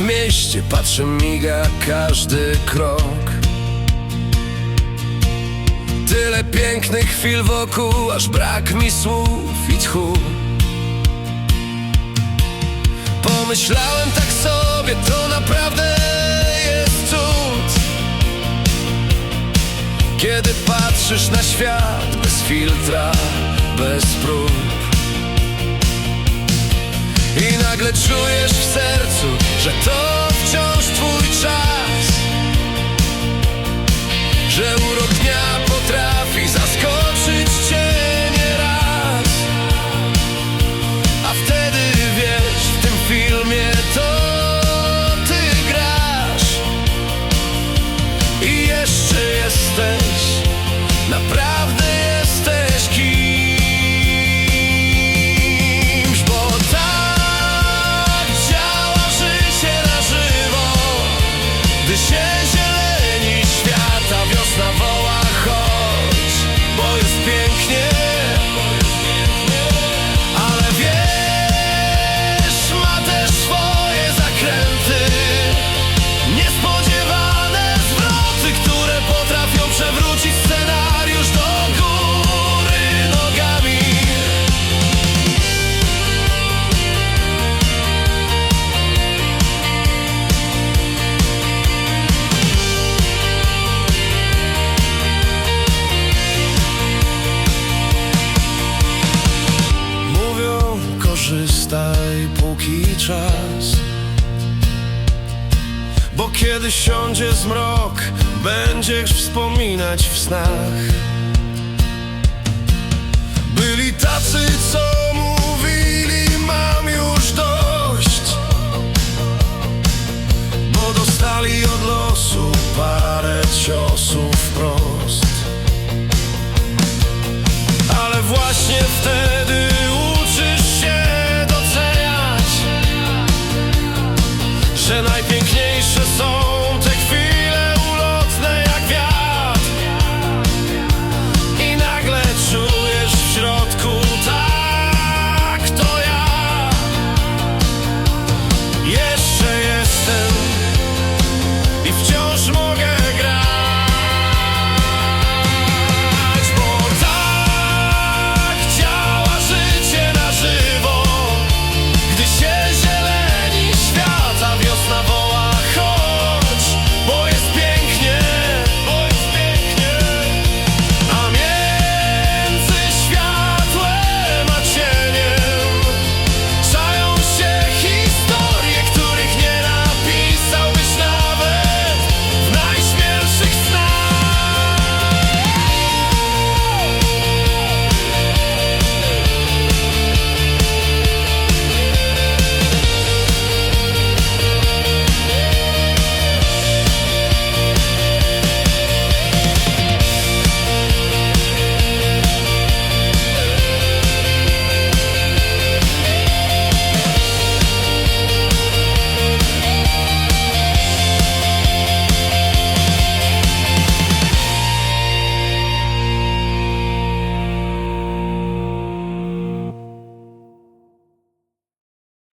w mieście Patrzę, miga każdy krok. Tyle pięknych chwil wokół Aż brak mi słów i tchu. Pomyślałem tak sobie, to naprawdę jest cud. Kiedy patrzysz na świat bez filtra, bez prób. I nagle czujesz w sercu, że to wciąż twój czas Że urok dnia potrafi zaskoczyć cię nieraz. A wtedy wiesz, w tym filmie to ty grasz. I jeszcze jesteś, naprawdę the show. Korzystaj póki czas. Bo kiedy siądzie zmrok Będziesz wspominać w snach. Byli tacy, co